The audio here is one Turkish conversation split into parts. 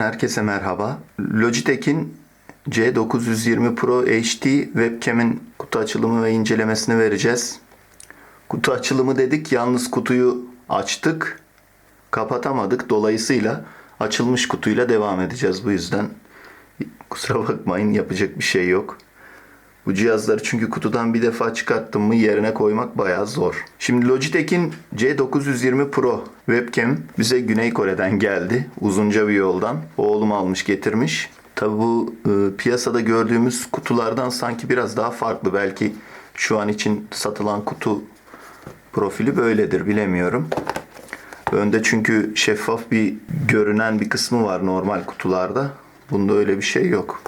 Herkese merhaba. Logitech'in C920 Pro HD webcam'in kutu açılımı ve incelemesini vereceğiz. Kutu açılımı dedik yalnız kutuyu açtık kapatamadık dolayısıyla açılmış kutuyla devam edeceğiz bu yüzden. Kusura bakmayın yapacak bir şey yok. Bu cihazları çünkü kutudan bir defa çıkarttım mı yerine koymak bayağı zor. Şimdi Logitech'in C920 Pro webcam bize Güney Kore'den geldi. Uzunca bir yoldan. Oğlum almış getirmiş. Tabi bu e, piyasada gördüğümüz kutulardan sanki biraz daha farklı. Belki şu an için satılan kutu profili böyledir bilemiyorum. Önde çünkü şeffaf bir görünen bir kısmı var normal kutularda. Bunda öyle bir şey yok.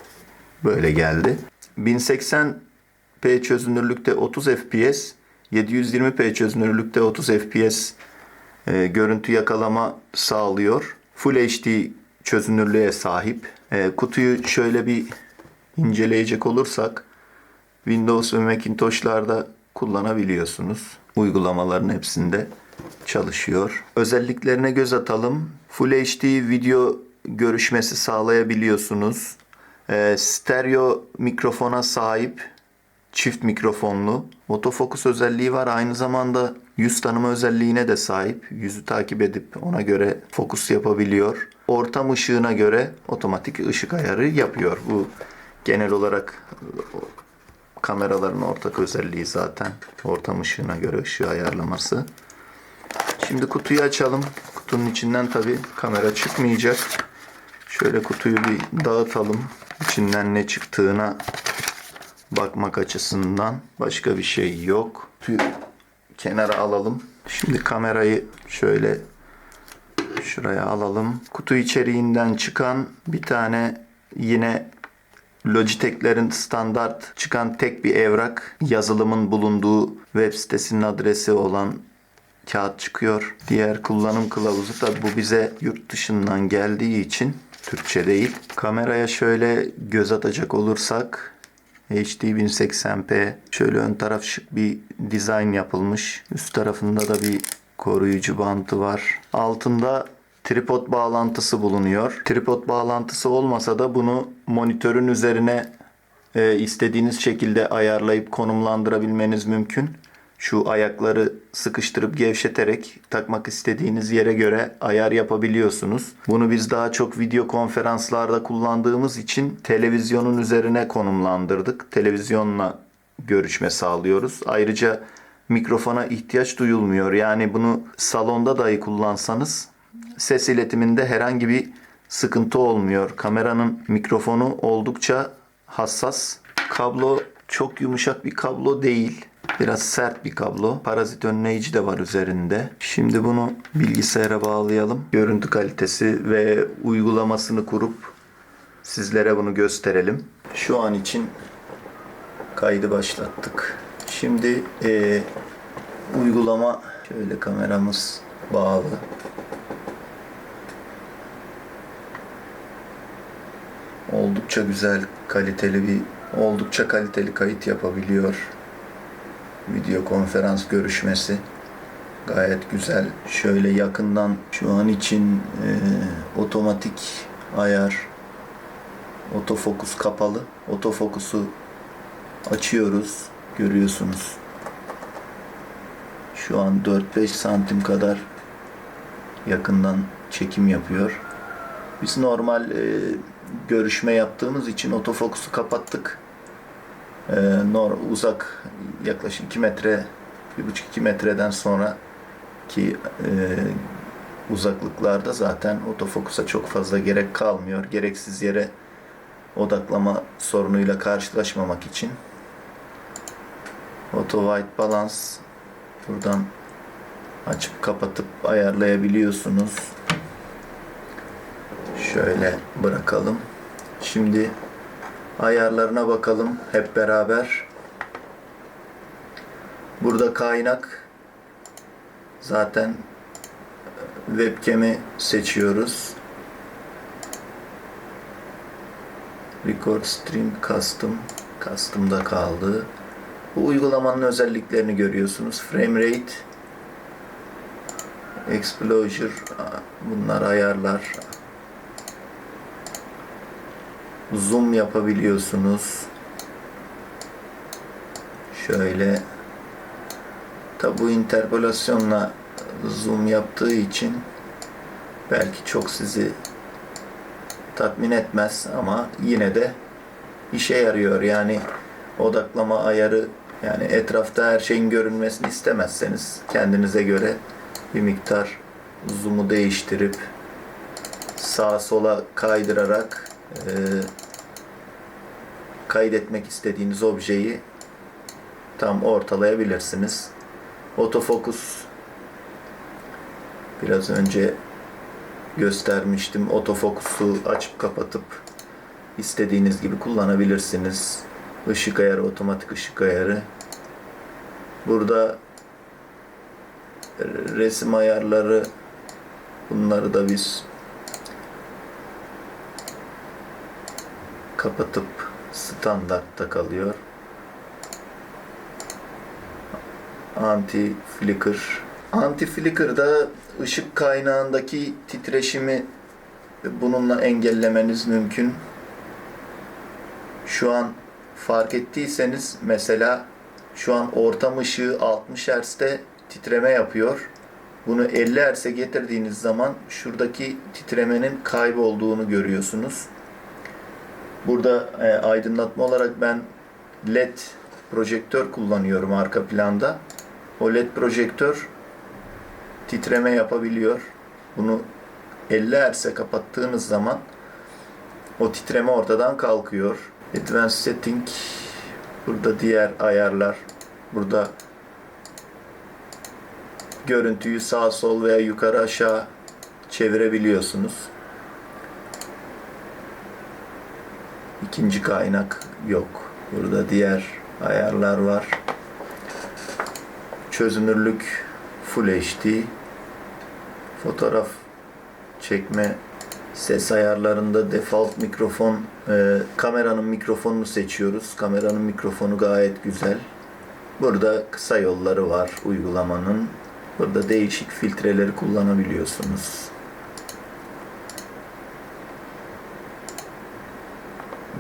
Böyle geldi. 1080p çözünürlükte 30 fps, 720p çözünürlükte 30 fps e, görüntü yakalama sağlıyor. Full HD çözünürlüğe sahip. E, kutuyu şöyle bir inceleyecek olursak Windows ve Macintosh'larda kullanabiliyorsunuz. Uygulamaların hepsinde çalışıyor. Özelliklerine göz atalım. Full HD video görüşmesi sağlayabiliyorsunuz. Ee, stereo mikrofona sahip çift mikrofonlu otofokus özelliği var. Aynı zamanda yüz tanıma özelliğine de sahip. Yüzü takip edip ona göre fokus yapabiliyor. Ortam ışığına göre otomatik ışık ayarı yapıyor. Bu genel olarak kameraların ortak özelliği zaten. Ortam ışığına göre ışığı ayarlaması. Şimdi kutuyu açalım. Kutunun içinden tabi kamera çıkmayacak. Şöyle kutuyu bir dağıtalım. İçinden ne çıktığına bakmak açısından başka bir şey yok. Kenara alalım. Şimdi kamerayı şöyle şuraya alalım. Kutu içeriğinden çıkan bir tane yine Logitech'lerin standart çıkan tek bir evrak yazılımın bulunduğu web sitesinin adresi olan kağıt çıkıyor. Diğer kullanım kılavuzu da bu bize yurt dışından geldiği için Türkçe değil. Kameraya şöyle göz atacak olursak HD 1080p şöyle ön taraf şık bir dizayn yapılmış. Üst tarafında da bir koruyucu bantı var. Altında tripod bağlantısı bulunuyor. Tripod bağlantısı olmasa da bunu monitörün üzerine e, istediğiniz şekilde ayarlayıp konumlandırabilmeniz mümkün. Şu ayakları sıkıştırıp gevşeterek takmak istediğiniz yere göre ayar yapabiliyorsunuz. Bunu biz daha çok video konferanslarda kullandığımız için televizyonun üzerine konumlandırdık. Televizyonla görüşme sağlıyoruz. Ayrıca mikrofona ihtiyaç duyulmuyor. Yani bunu salonda dahi kullansanız ses iletiminde herhangi bir sıkıntı olmuyor. Kameranın mikrofonu oldukça hassas. Kablo çok yumuşak bir kablo değil. Biraz sert bir kablo. Parazit önleyici de var üzerinde. Şimdi bunu bilgisayara bağlayalım. Görüntü kalitesi ve uygulamasını kurup sizlere bunu gösterelim. Şu an için kaydı başlattık. Şimdi eee, uygulama şöyle kameramız bağlı. Oldukça güzel, kaliteli bir oldukça kaliteli kayıt yapabiliyor. Video konferans görüşmesi gayet güzel. Şöyle yakından şu an için e, otomatik ayar otofokus kapalı. Otofokusu açıyoruz. Görüyorsunuz. Şu an 4-5 santim kadar yakından çekim yapıyor. Biz normal e, görüşme yaptığımız için otofokusu kapattık. E, nor uzak yaklaşık 2 metre 1,5-2 metreden sonra ki e, uzaklıklarda zaten otofokusa çok fazla gerek kalmıyor. Gereksiz yere odaklama sorunuyla karşılaşmamak için. Auto White Balance buradan açıp kapatıp ayarlayabiliyorsunuz. Şöyle bırakalım. Şimdi ayarlarına bakalım hep beraber. Burada kaynak zaten webcam'i seçiyoruz. Record Stream Custom Custom'da kaldı. Bu uygulamanın özelliklerini görüyorsunuz. Frame rate Exposure bunlar ayarlar zoom yapabiliyorsunuz. Şöyle Tabi bu interpolasyonla zoom yaptığı için belki çok sizi tatmin etmez ama yine de işe yarıyor. Yani odaklama ayarı yani etrafta her şeyin görünmesini istemezseniz kendinize göre bir miktar zoom'u değiştirip sağa sola kaydırarak e, kaydetmek istediğiniz objeyi tam ortalayabilirsiniz. Otofokus biraz önce göstermiştim. Otofokusu açıp kapatıp istediğiniz gibi kullanabilirsiniz. Işık ayarı, otomatik ışık ayarı. Burada resim ayarları bunları da biz kapatıp standartta kalıyor. Anti flicker. Anti flicker'da ışık kaynağındaki titreşimi bununla engellemeniz mümkün. Şu an fark ettiyseniz mesela şu an ortam ışığı 60 Hz'de titreme yapıyor. Bunu 50 Hz'e getirdiğiniz zaman şuradaki titremenin kaybolduğunu görüyorsunuz. Burada e, aydınlatma olarak ben LED projektör kullanıyorum arka planda. O LED projektör titreme yapabiliyor. Bunu 50 Hz'e kapattığınız zaman o titreme ortadan kalkıyor. Advanced Setting burada diğer ayarlar. Burada görüntüyü sağ sol veya yukarı aşağı çevirebiliyorsunuz. İkinci kaynak yok. Burada diğer ayarlar var. Çözünürlük Full HD. Fotoğraf çekme ses ayarlarında default mikrofon e, kameranın mikrofonunu seçiyoruz. Kameranın mikrofonu gayet güzel. Burada kısa yolları var uygulamanın. Burada değişik filtreleri kullanabiliyorsunuz.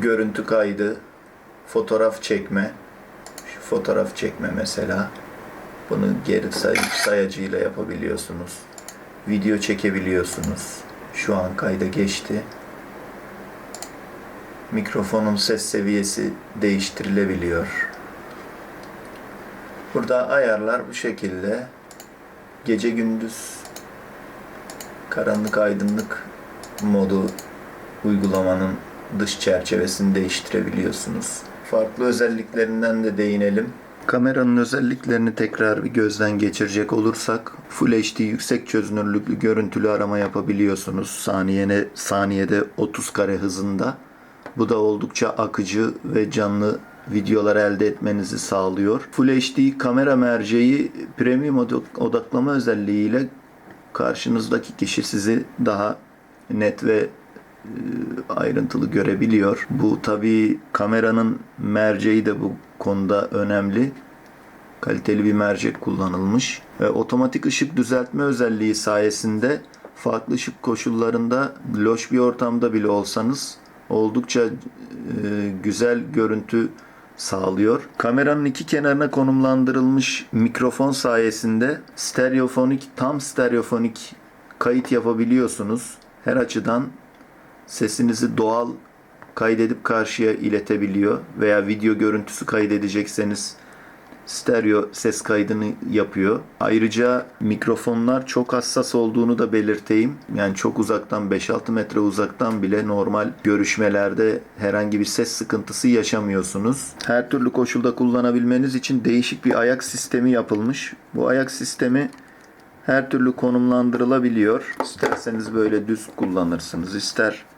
Görüntü kaydı, fotoğraf çekme. Şu fotoğraf çekme mesela. Bunu geri say sayacıyla yapabiliyorsunuz. Video çekebiliyorsunuz. Şu an kayda geçti. Mikrofonun ses seviyesi değiştirilebiliyor. Burada ayarlar bu şekilde. Gece gündüz karanlık aydınlık modu uygulamanın dış çerçevesini değiştirebiliyorsunuz. Farklı özelliklerinden de değinelim. Kameranın özelliklerini tekrar bir gözden geçirecek olursak Full HD yüksek çözünürlüklü görüntülü arama yapabiliyorsunuz. Saniyene, saniyede 30 kare hızında. Bu da oldukça akıcı ve canlı videolar elde etmenizi sağlıyor. Full HD kamera merceği premium odaklama özelliğiyle karşınızdaki kişi sizi daha net ve ayrıntılı görebiliyor. Bu tabi kameranın merceği de bu konuda önemli. Kaliteli bir mercek kullanılmış. Ve otomatik ışık düzeltme özelliği sayesinde farklı ışık koşullarında loş bir ortamda bile olsanız oldukça e, güzel görüntü sağlıyor. Kameranın iki kenarına konumlandırılmış mikrofon sayesinde stereofonik, tam stereofonik kayıt yapabiliyorsunuz. Her açıdan sesinizi doğal kaydedip karşıya iletebiliyor veya video görüntüsü kaydedecekseniz stereo ses kaydını yapıyor. Ayrıca mikrofonlar çok hassas olduğunu da belirteyim. Yani çok uzaktan 5-6 metre uzaktan bile normal görüşmelerde herhangi bir ses sıkıntısı yaşamıyorsunuz. Her türlü koşulda kullanabilmeniz için değişik bir ayak sistemi yapılmış. Bu ayak sistemi her türlü konumlandırılabiliyor. İsterseniz böyle düz kullanırsınız. İster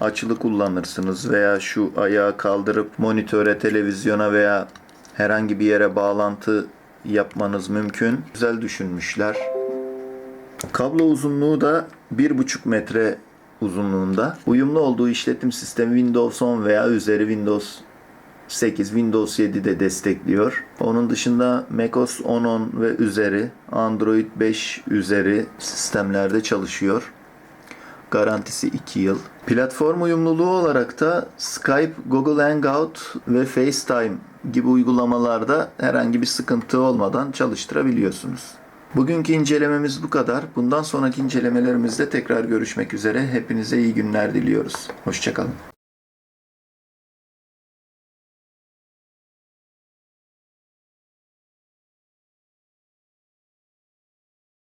açılı kullanırsınız veya şu ayağı kaldırıp monitöre, televizyona veya herhangi bir yere bağlantı yapmanız mümkün. Güzel düşünmüşler. Kablo uzunluğu da 1,5 metre uzunluğunda. Uyumlu olduğu işletim sistemi Windows 10 veya üzeri Windows 8, Windows 7 de destekliyor. Onun dışında macOS 10.10 ve üzeri, Android 5 üzeri sistemlerde çalışıyor. Garantisi 2 yıl. Platform uyumluluğu olarak da Skype, Google Hangout ve FaceTime gibi uygulamalarda herhangi bir sıkıntı olmadan çalıştırabiliyorsunuz. Bugünkü incelememiz bu kadar. Bundan sonraki incelemelerimizde tekrar görüşmek üzere. Hepinize iyi günler diliyoruz. Hoşçakalın.